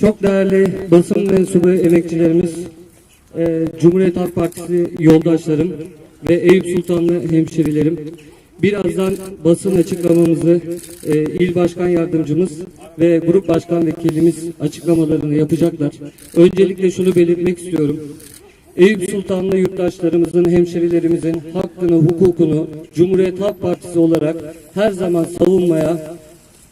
Çok değerli basın mensubu emekçilerimiz, e, Cumhuriyet Halk Partisi yoldaşlarım ve Eyüp Sultanlı hemşerilerim. Birazdan basın açıklamamızı e, il başkan yardımcımız ve grup başkan vekilimiz açıklamalarını yapacaklar. Öncelikle şunu belirtmek istiyorum. Eyüp Sultanlı yurttaşlarımızın, hemşerilerimizin hakkını, hukukunu Cumhuriyet Halk Partisi olarak her zaman savunmaya,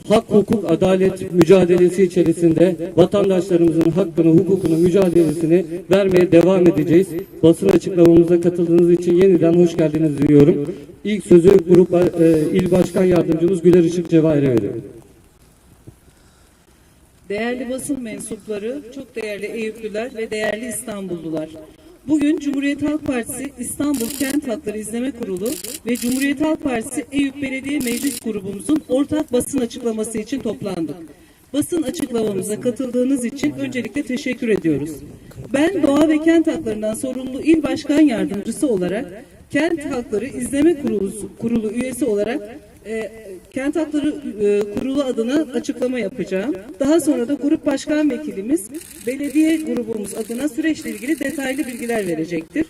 hak, hukuk, adalet mücadelesi içerisinde vatandaşlarımızın hakkını, hukukunu, mücadelesini vermeye devam edeceğiz. Basın açıklamamıza katıldığınız için yeniden hoş geldiniz diyorum. İlk sözü grup e, il başkan yardımcımız Güler Işık Cevahir'e veriyorum. Değerli basın mensupları, çok değerli Eyüplüler ve değerli İstanbullular. Bugün Cumhuriyet Halk Partisi İstanbul Kent Hakları İzleme Kurulu ve Cumhuriyet Halk Partisi Eyüp Belediye Meclis grubumuzun ortak basın açıklaması için toplandık. Basın açıklamamıza katıldığınız için öncelikle teşekkür ediyoruz. Ben Doğa ve Kent Haklarından sorumlu İl Başkan Yardımcısı olarak Kent Hakları İzleme Kurulu, Kurulu üyesi olarak e, Kent Hakları e, Kurulu adına açıklama yapacağım. Daha sonra da grup başkan vekilimiz belediye grubumuz adına süreçle ilgili detaylı bilgiler verecektir.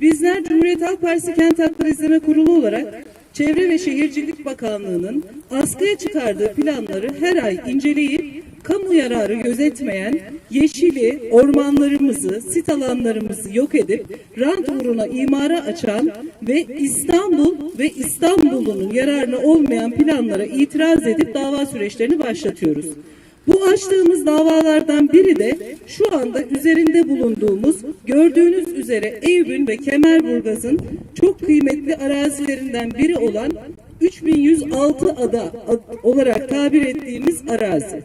Bizler Cumhuriyet Halk Partisi Kent Hakları İzleme Kurulu olarak Çevre ve Şehircilik Bakanlığı'nın askıya çıkardığı planları her ay inceleyip kamu yararı gözetmeyen yeşili, ormanlarımızı, sit alanlarımızı yok edip rant uğruna imara açan ve İstanbul ve İstanbul'un yararına olmayan planlara itiraz edip dava süreçlerini başlatıyoruz. Bu açtığımız davalardan biri de şu anda üzerinde bulunduğumuz gördüğünüz üzere Eyüp'ün ve Kemerburgaz'ın çok kıymetli arazilerinden biri olan 3106 ada ad- olarak tabir ettiğimiz arazi.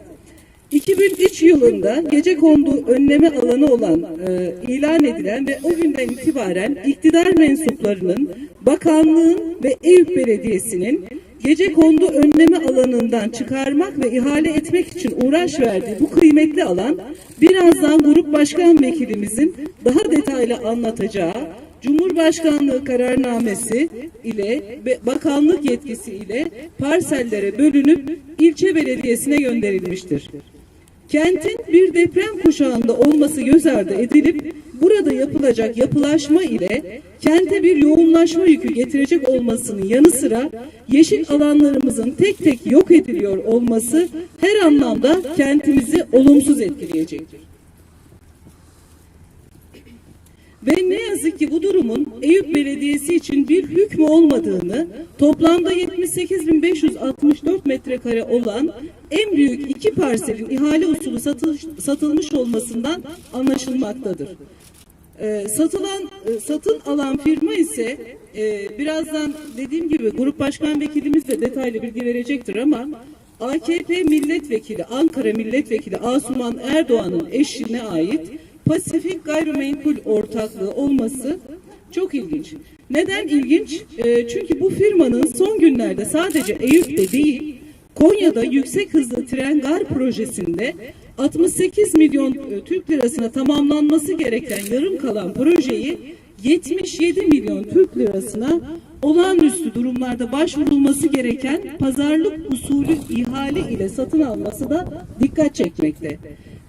2003 yılında gece kondu önleme alanı olan e, ilan edilen ve o günden itibaren iktidar mensuplarının bakanlığın ve Eyüp Belediyesi'nin gece kondu önleme alanından çıkarmak ve ihale etmek için uğraş verdiği bu kıymetli alan birazdan grup başkan vekilimizin daha detaylı anlatacağı Cumhurbaşkanlığı kararnamesi ile ve bakanlık yetkisi ile parsellere bölünüp ilçe belediyesine gönderilmiştir. Kentin bir deprem kuşağında olması göz ardı edilip burada yapılacak yapılaşma ile kente bir yoğunlaşma yükü getirecek olmasının yanı sıra yeşil alanlarımızın tek tek yok ediliyor olması her anlamda kentimizi olumsuz etkileyecektir. Ve ne yazık ki bu durumun Eyüp Belediyesi için bir hükmü olmadığını, toplamda 78.564 metrekare olan en büyük iki parselin ihale usulü satılmış, satılmış olmasından anlaşılmaktadır. Ee, satılan e, satın alan firma ise e, birazdan dediğim gibi grup başkan vekilimiz de detaylı bilgi verecektir ama AKP milletvekili Ankara milletvekili Asuman Erdoğan'ın eşine ait Pasifik Gayrimenkul Ortaklığı olması çok ilginç. Neden ilginç? Ee, çünkü bu firmanın son günlerde sadece Eyüp'te değil, Konya'da yüksek hızlı tren gar projesinde 68 milyon e, Türk lirasına tamamlanması gereken yarım kalan projeyi 77 milyon Türk lirasına olağanüstü durumlarda başvurulması gereken pazarlık usulü ihale ile satın alması da dikkat çekmekte.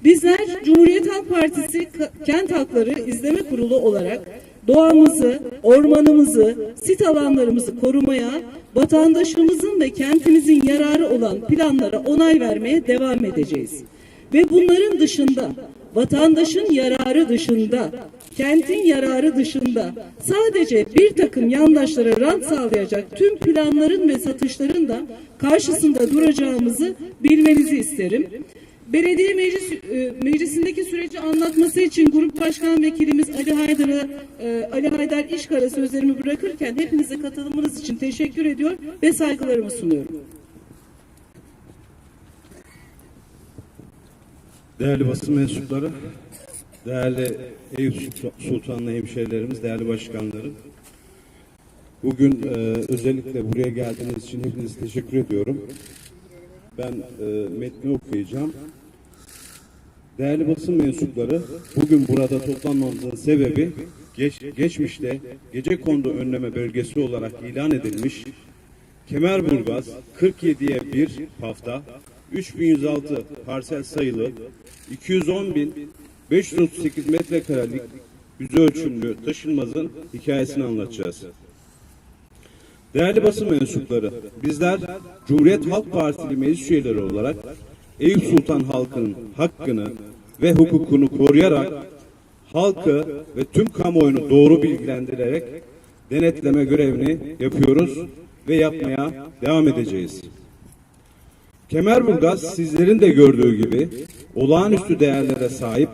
Bizler Cumhuriyet Halk Partisi Kent Hakları İzleme Kurulu olarak doğamızı, ormanımızı, sit alanlarımızı korumaya, vatandaşımızın ve kentimizin yararı olan planlara onay vermeye devam edeceğiz. Ve bunların dışında, vatandaşın yararı dışında, kentin yararı dışında sadece bir takım yandaşlara rant sağlayacak tüm planların ve satışların da karşısında duracağımızı bilmenizi isterim. Belediye meclis, e, meclisindeki süreci anlatması için Grup Başkan Vekilimiz Ali Haydar'a e, Ali Haydar İşkar'a sözlerimi bırakırken hepinize katılımınız için teşekkür ediyor ve saygılarımı sunuyorum. Değerli basın mensupları, değerli Eyüp Sultanlı hemşehrilerimiz, değerli başkanlarım. Bugün e, özellikle buraya geldiğiniz için hepinize teşekkür ediyorum. Ben e, metni okuyacağım. Değerli basın mensupları, bugün burada toplanmamızın sebebi geç, geçmişte gece kondu önleme bölgesi olarak ilan edilmiş Kemerburgaz 47'ye 1 hafta 3106 parsel sayılı 210.538 metrekarelik yüz ölçümlü taşınmazın hikayesini anlatacağız. Değerli basın mensupları, bizler Cumhuriyet Halk Partili meclis üyeleri olarak Eyüp Sultan halkının hakkını ve hukukunu koruyarak halkı ve tüm kamuoyunu doğru bilgilendirerek denetleme görevini yapıyoruz ve yapmaya devam edeceğiz. Kemerburgaz sizlerin de gördüğü gibi olağanüstü değerlere sahip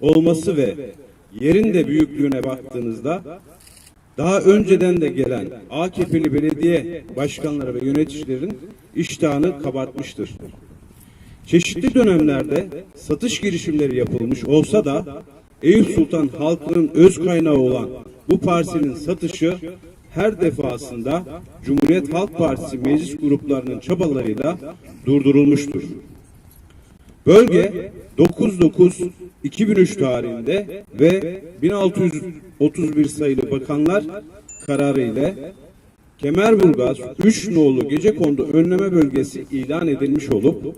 olması ve yerin de büyüklüğüne baktığınızda daha önceden de gelen AKP'li belediye başkanları ve yöneticilerin iştahını kabartmıştır. Çeşitli dönemlerde satış girişimleri yapılmış olsa da Eyüp Sultan halkının öz kaynağı olan bu parselin satışı her defasında Cumhuriyet Halk Partisi meclis gruplarının çabalarıyla durdurulmuştur. Bölge 9-9-2003 tarihinde ve 1631 sayılı bakanlar kararı ile Kemerburgaz 3 nolu gecekondu önleme bölgesi ilan edilmiş olup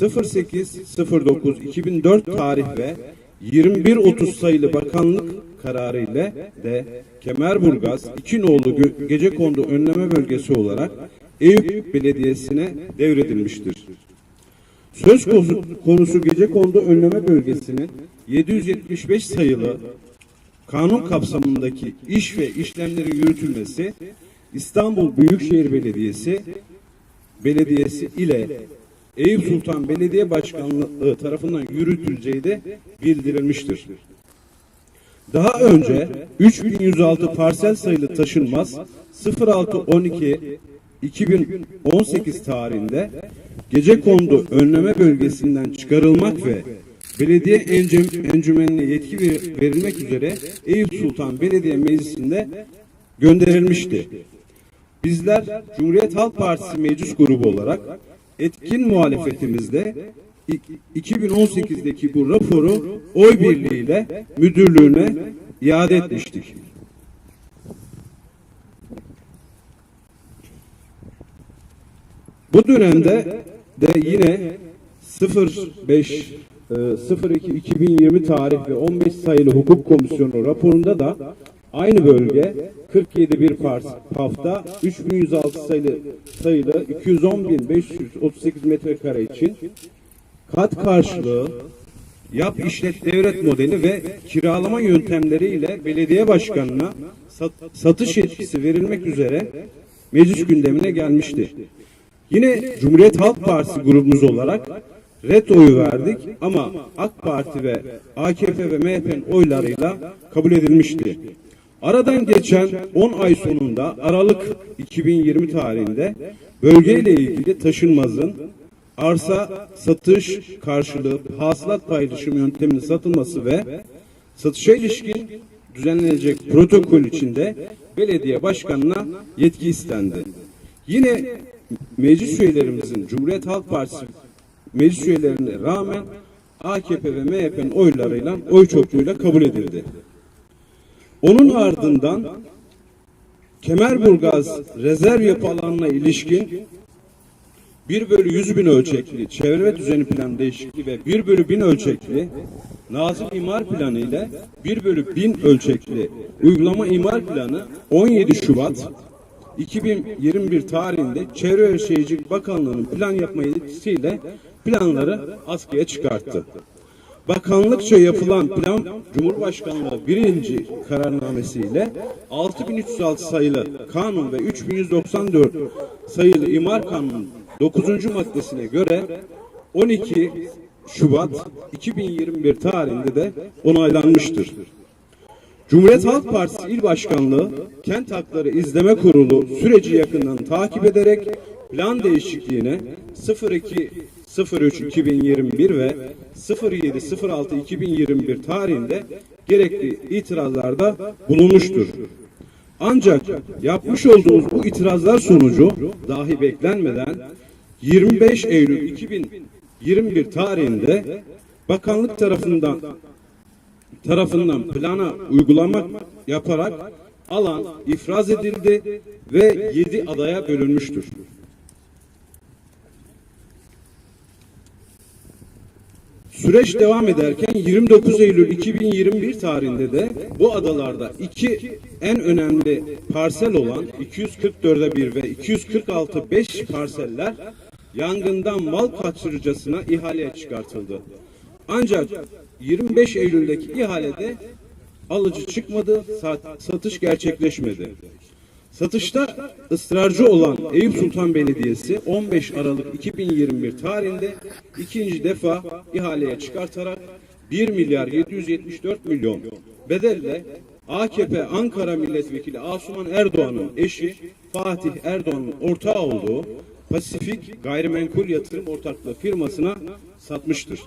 08-09-2004 tarih ve 21-30 sayılı bakanlık kararı ile de Kemerburgaz 2 nolu gecekondu önleme bölgesi olarak Eyüp Belediyesi'ne devredilmiştir. Söz konusu, gece kondu önleme bölgesinin 775 sayılı kanun kapsamındaki iş ve işlemlerin yürütülmesi İstanbul Büyükşehir Belediyesi Belediyesi ile Eyüp Sultan Belediye Başkanlığı tarafından yürütüleceği de bildirilmiştir. Daha önce 3106 parsel sayılı taşınmaz 0612 2018 tarihinde gece kondu önleme bölgesinden çıkarılmak ve belediye encüm, encümenine yetki ver- verilmek üzere Eyüp Sultan Belediye Meclisi'nde gönderilmişti. Bizler Cumhuriyet Halk Partisi meclis grubu olarak etkin muhalefetimizde i- 2018'deki bu raporu oy birliğiyle müdürlüğüne iade etmiştik. Bu dönemde de yine 05 e, 02 2020 tarih ve 15 sayılı hukuk komisyonu raporunda da aynı bölge 47 bir pars, hafta 3106 sayılı sayılı 210.538 metrekare için kat karşılığı yap işlet devret modeli ve kiralama yöntemleriyle belediye başkanına sat- satış yetkisi verilmek üzere meclis gündemine gelmişti. Yine Cumhuriyet Halk Partisi grubumuz olarak red oyu verdik ama AK Parti ve AKP ve MHP'nin oylarıyla kabul edilmişti. Aradan geçen 10 ay sonunda Aralık 2020 tarihinde bölgeyle ilgili taşınmazın arsa satış karşılığı hasılat paylaşım yönteminin satılması ve satışa ilişkin düzenlenecek protokol içinde belediye başkanına yetki istendi. Yine meclis üyelerimizin Cumhuriyet Halk Partisi meclis üyelerine rağmen AKP ve MHP'nin oylarıyla oy çokluğuyla kabul edildi. Onun ardından Kemerburgaz rezerv yapı alanına ilişkin 1 bölü 100 bin ölçekli çevre ve düzeni plan değişikliği ve 1 bölü 1000 ölçekli nazım imar planı ile 1 bölü 1000 ölçekli uygulama imar planı 17 Şubat 2021 tarihinde Çevre ve Şehircilik Bakanlığı'nın plan yapma yetkisiyle planları askıya çıkarttı. Bakanlıkça yapılan plan Cumhurbaşkanlığı birinci kararnamesiyle 6306 sayılı kanun ve 3194 sayılı imar kanunun 9. maddesine göre 12 Şubat 2021 tarihinde de onaylanmıştır. Cumhuriyet Halk Partisi İl Başkanlığı Kent Hakları İzleme Kurulu süreci yakından takip ederek plan değişikliğine 02 03 2021 ve 07 06 2021 tarihinde gerekli itirazlarda bulunmuştur. Ancak yapmış olduğumuz bu itirazlar sonucu dahi beklenmeden 25 Eylül 2021 tarihinde bakanlık tarafından tarafından plana uygulamak yaparak alan ifraz edildi ve 7 adaya bölünmüştür. Süreç devam ederken 29 Eylül 2021 tarihinde de bu adalarda iki en önemli parsel olan 244'e 1 ve 246 5 parseller yangından mal kaçırıcısına ihaleye çıkartıldı. Ancak 25 Eylül'deki ihalede alıcı çıkmadı, sat- satış gerçekleşmedi. Satışta ısrarcı olan Eyüp Sultan Belediyesi 15 Aralık 2021 tarihinde ikinci defa ihaleye çıkartarak 1 milyar 774 milyon bedelle AKP Ankara Milletvekili Asuman Erdoğan'ın eşi Fatih Erdoğan'ın ortağı olduğu Pasifik Gayrimenkul Yatırım Ortaklığı firmasına satmıştır.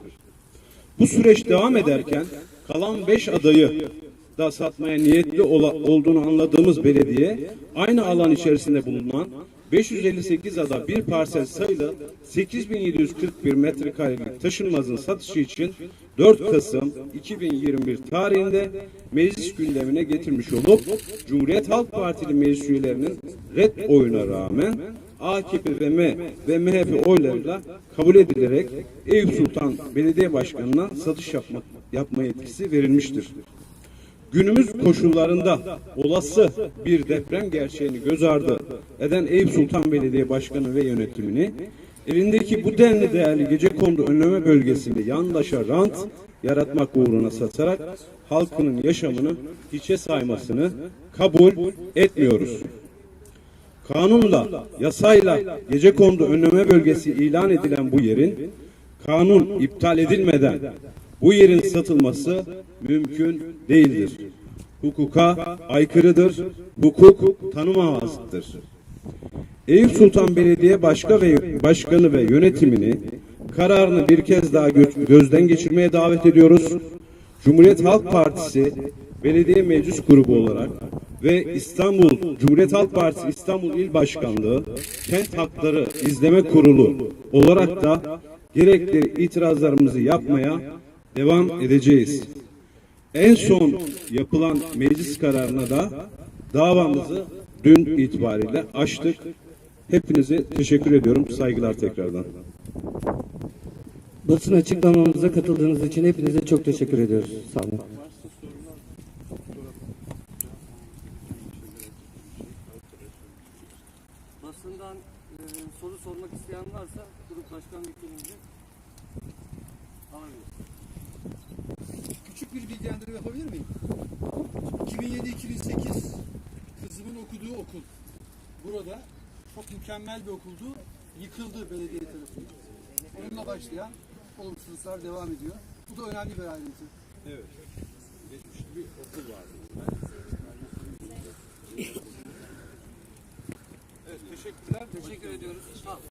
Bu süreç devam ederken kalan 5 adayı da satmaya niyetli olduğunu anladığımız belediye aynı alan içerisinde bulunan 558 ada bir parsel sayılı 8741 metrekarelik taşınmazın satışı için 4 Kasım 2021 tarihinde meclis gündemine getirmiş olup Cumhuriyet Halk Partili meclis üyelerinin red oyuna rağmen AKP ve M ve MHP oylarıyla kabul edilerek Eyüp Sultan Belediye Başkanı'na satış yapma, yapma yetkisi verilmiştir. Günümüz koşullarında olası bir deprem gerçeğini göz ardı eden Eyüp Sultan Belediye Başkanı ve yönetimini elindeki bu denli değerli gece kondu önleme bölgesinde yandaşa rant yaratmak uğruna satarak halkının yaşamını hiçe saymasını kabul etmiyoruz. Kanunla, yasayla gece kondu önleme bölgesi ilan edilen bu yerin kanun iptal edilmeden bu yerin satılması mümkün değildir. Hukuka aykırıdır. Hukuk tanımamazdır. Eyüp Sultan Belediye Başka ve Başkanı ve yönetimini kararını bir kez daha gö- gözden geçirmeye davet ediyoruz. Cumhuriyet Halk Partisi Belediye Meclis Grubu olarak ve İstanbul Cumhuriyet Halk Partisi İstanbul İl Başkanlığı Kent Hakları İzleme Kurulu olarak da gerekli itirazlarımızı yapmaya devam edeceğiz. En son yapılan meclis kararına da davamızı dün itibariyle açtık. Hepinize teşekkür ediyorum. Saygılar tekrardan. Basın açıklamamıza katıldığınız için hepinize çok teşekkür ediyoruz. Sağ olun. 2007-2008 kızımın okuduğu okul. Burada çok mükemmel bir okuldu. Yıkıldı belediye tarafından. Onunla başlayan olumsuzluklar devam ediyor. Bu da önemli bir ayrıntı. Evet. Geçmiş bir okul vardı. Evet, teşekkürler. Teşekkür ediyoruz. Sağ olun.